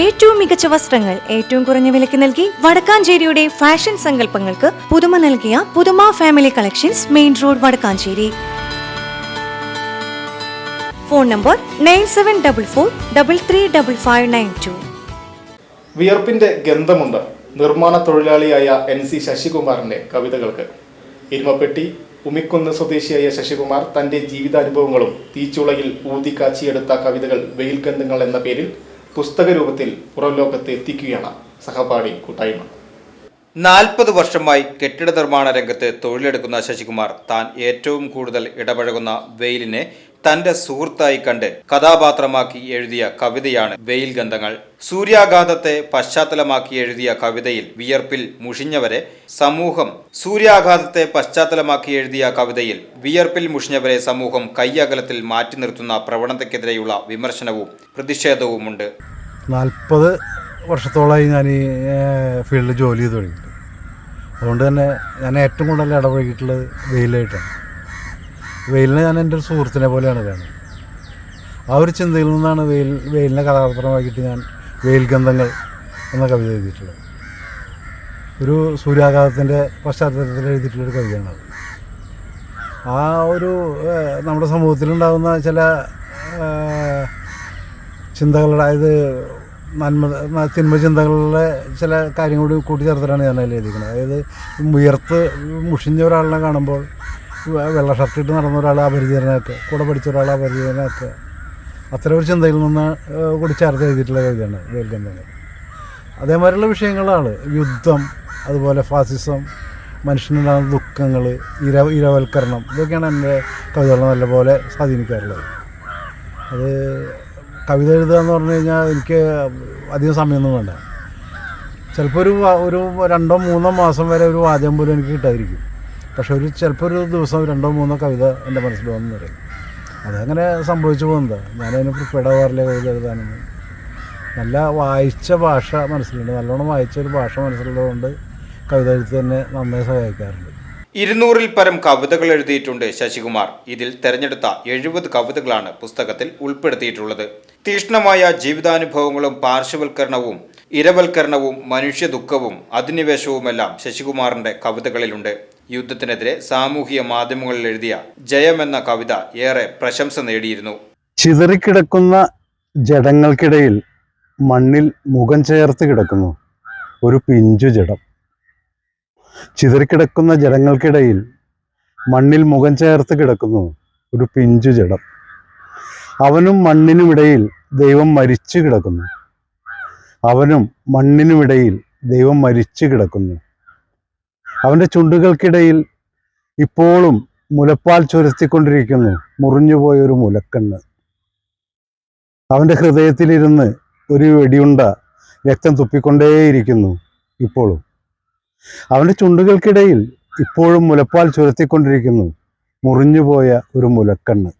ഏറ്റവും മികച്ച വസ്ത്രങ്ങൾ ഏറ്റവും കുറഞ്ഞ വിലയ്ക്ക് നൽകി വടക്കാഞ്ചേരിയുടെ ഫാഷൻ സങ്കല്പങ്ങൾക്ക് പുതുമ നൽകിയ പുതുമ family collections main road Vadakkanchery. Phone number nine seven double four double three double five nine two വിയർപ്പിന്റെ ഗന്ധമുണ്ട് നിർമ്മാണ തൊഴിലാളിയായ എൻ സി ശശികുമാറിന്റെ കവിതകൾക്ക്. ഇരുമപ്പെട്ടി ഉമിക്കുന്ന് സ്വദേശിയായ ശശികുമാർ തന്റെ ജീവിതാനുഭവങ്ങളും തീച്ചുളയിൽ ഊതിക്കാച്ചിയെടുത്ത കവിതകൾ വെയിൽ ഗന്ധങ്ങൾ എന്ന പേരിൽ പുസ്തക രൂപത്തിൽ പുറം ലോകത്ത് എത്തിക്കുകയാണ് സഹപാഠി കൂട്ടായ്മ. നാൽപ്പത് വർഷമായി കെട്ടിട നിർമ്മാണ രംഗത്ത് തൊഴിലെടുക്കുന്ന ശശികുമാർ താൻ ഏറ്റവും കൂടുതൽ ഇടപഴകുന്ന വെയിലിനെ തന്റെ സുഹൃത്തായി കണ്ട് കഥാപാത്രമാക്കി എഴുതിയ കവിതയാണ് വെയിൽ ഗന്ധങ്ങൾ. സൂര്യാഘാതത്തെ പശ്ചാത്തലമാക്കി എഴുതിയ കവിതയിൽ വിയർപ്പിൽ മുഷിഞ്ഞവരെ സമൂഹം സൂര്യാഘാതത്തെ പശ്ചാത്തലമാക്കി എഴുതിയ കവിതയിൽ വിയർപ്പിൽ മുഷിഞ്ഞവരെ സമൂഹം കയ്യകലത്തിൽ മാറ്റി നിർത്തുന്ന പ്രവണതയ്ക്കെതിരെയുള്ള വിമർശനവും പ്രതിഷേധവുമുണ്ട്. നാൽപ്പത് വർഷത്തോളമായി ഞാൻ ഈ ഫീൽഡിൽ ജോലി ചെയ്ത് തുടങ്ങിയിട്ടുണ്ട് അതുകൊണ്ട് തന്നെ ഞാൻ ഏറ്റവും കൂടുതൽ ഇടപഴകിയിട്ടുള്ളത് വെയിലായിട്ടാണ്. വെയിലിനെ ഞാൻ എന്റെ ഒരു സുഹൃത്തിനെ പോലെയാണ് കാണുന്നത്. ആ ഒരു ചിന്തയിൽ നിന്നാണ് വെയിൽ വെയിലിനെ കഥാപാത്രമാക്കിയിട്ട് ഞാൻ വെയിൽ ഗന്ധങ്ങൾ എന്ന കവിത എഴുതിയിട്ടുള്ളത്. ഒരു സൂര്യാഘാതത്തിന്റെ പശ്ചാത്തലത്തിൽ എഴുതിയിട്ടുള്ളൊരു കവിതയാണത് ആ ഒരു നമ്മുടെ സമൂഹത്തിലുണ്ടാകുന്ന ചില ചിന്തകളുടെ അതായത് നന്മ തിന്മ ചിന്തകളിലെ ചില കാര്യങ്ങൾ കൂടി കൂട്ടിച്ചേർത്തിട്ടാണ് ഞാൻ അതിൽ എഴുതിക്കുന്നത് അതായത് ഉയർത്ത് മുഷിഞ്ഞ ഒരാളിനെ കാണുമ്പോൾ വെള്ള ഷർട്ടിട്ട് നടന്ന ഒരാളെ അപരിചിതനാക്കുക കൂടെ പഠിച്ച ഒരാളെ അപരിചിതനാക്കുക അത്തരം ഒരു ചിന്തയിൽ നിന്ന് കൂടി ചേർത്ത് എഴുതിയിട്ടുള്ള കവിതയാണ് വേൽഗന്ധങ്ങൾ അതേമാതിരിയുള്ള വിഷയങ്ങളാണ് യുദ്ധം അതുപോലെ ഫാസിസം മനുഷ്യനുണ്ടാകുന്ന ദുഃഖങ്ങൾ ഇര ഇരവൽക്കരണം ഇതൊക്കെയാണ് എന്റെ കവിതകളെ നല്ലപോലെ സ്വാധീനിക്കാറുള്ളത്. അത് കവിത എഴുതുക എന്ന് പറഞ്ഞു കഴിഞ്ഞാൽ എനിക്ക് അധികം സമയമൊന്നും വേണ്ട. ചിലപ്പോൾ ഒരു ഒരു രണ്ടോ മൂന്നോ മാസം വരെ ഒരു വാചകം പോലും എനിക്ക് കിട്ടാതിരിക്കും. പക്ഷെ ഒരു ചിലപ്പോൾ ഒരു ദിവസം രണ്ടോ മൂന്നോ കവിത എന്റെ മനസ്സിൽ വന്നു പറയും അതങ്ങനെ സംഭവിച്ചു പോകുന്നത്. ഞാനതിന് പ്രിപ്പയർഡ് ആവാറില്ല കവിത എഴുതാനൊന്നും നല്ല വായിച്ച ഭാഷ മനസ്സിലുണ്ട്. നല്ലോണം വായിച്ച ഒരു ഭാഷ മനസ്സിലുള്ളതുകൊണ്ട് കവിത എഴുത്ത് തന്നെ നന്നായി സഹായിക്കാറുണ്ട്. ഇരുന്നൂറിൽ പരം കവിതകൾ എഴുതിയിട്ടുണ്ട് ശശികുമാർ. ഇതിൽ തെരഞ്ഞെടുത്ത എഴുപത് കവിതകളാണ് പുസ്തകത്തിൽ ഉൾപ്പെടുത്തിയിട്ടുള്ളത്. തീക്ഷ്ണമായ ജീവിതാനുഭവങ്ങളും പാർശ്വവൽക്കരണവും ഇരവൽക്കരണവും മനുഷ്യ ദുഃഖവും അധിനിവേശവുമെല്ലാം ശശികുമാറിന്റെ കവിതകളിലുണ്ട്. യുദ്ധത്തിനെതിരെ സാമൂഹിക മാധ്യമങ്ങളിൽ എഴുതിയ ജയം എന്ന കവിത ഏറെ പ്രശംസ നേടിയിരുന്നു. ചിതറിക്കിടക്കുന്ന ജഡങ്ങൾക്കിടയിൽ മണ്ണിൽ മുഖം ചേർത്ത് കിടക്കുന്നു ഒരു പിഞ്ചു ജഡം. ചിതറിക്കിടക്കുന്ന ജഡങ്ങൾക്കിടയിൽ മണ്ണിൽ മുഖം ചേർത്ത് കിടക്കുന്നു ഒരു പിഞ്ചു ജഡം. അവനും മണ്ണിനുമിടയിൽ ദൈവം മരിച്ചു കിടക്കുന്നു. അവനും മണ്ണിനുമിടയിൽ ദൈവം മരിച്ചു കിടക്കുന്നു. അവന്റെ ചുണ്ടുകൾക്കിടയിൽ ഇപ്പോഴും മുലപ്പാൽ ചുരത്തിക്കൊണ്ടിരിക്കുന്നു. മുറിഞ്ഞുപോയൊരു മുലക്കണ്ണ്. അവന്റെ ഹൃദയത്തിലിരുന്ന് ഒരു വെടിയുണ്ട രക്തം തുപ്പിക്കൊണ്ടേയിരിക്കുന്നു ഇപ്പോഴും. അവന്റെ ചുണ്ടുകൾക്കിടയിൽ ഇപ്പോഴും മുലപ്പാൽ ചുരത്തിക്കൊണ്ടിരിക്കുന്നു. മുറിഞ്ഞുപോയ ഒരു മുലക്കണ്ണ്.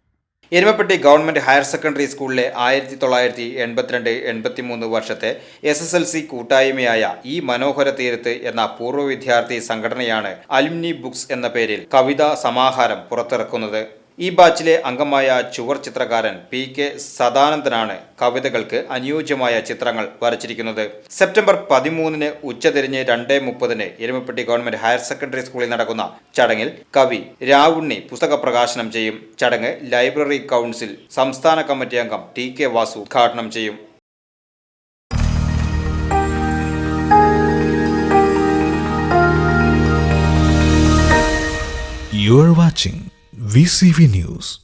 എരുമപ്പെട്ടി ഗവൺമെന്റ് ഹയർ സെക്കൻഡറി സ്കൂളിലെ ആയിരത്തി തൊള്ളായിരത്തി എൺപത്തിരണ്ട് എൺപത്തിമൂന്ന് വർഷത്തെ എസ് എസ് എൽ സി കൂട്ടായ്മയായ ഈ മനോഹര തീരത്ത് എന്ന പൂർവ വിദ്യാർത്ഥി സംഘടനയാണ് അലുമിനി ബുക്സ് എന്ന പേരിൽ കവിതാ സമാഹാരം പുറത്തിറക്കുന്നത്. ഈ ബാച്ചിലെ അംഗമായ ചുവർ ചിത്രകാരൻ പി കെ സദാനന്ദനാണ് കവിതകൾക്ക് അനുയോജ്യമായ ചിത്രങ്ങൾ വരച്ചിരിക്കുന്നത്. സെപ്റ്റംബർ പതിമൂന്നിന് ഉച്ചതിരിഞ്ഞ് രണ്ട് മുപ്പതിന് എരുമപ്പെട്ടി ഗവൺമെന്റ് ഹയർ സെക്കൻഡറി സ്കൂളിൽ നടക്കുന്ന ചടങ്ങിൽ കവി രാവുണ്ണി പുസ്തക പ്രകാശനം ചെയ്യും. ചടങ്ങ് ലൈബ്രറി കൗൺസിൽ സംസ്ഥാന കമ്മിറ്റി അംഗം ടി കെ വാസു ഉദ്ഘാടനം ചെയ്യും. You are watching VCV News.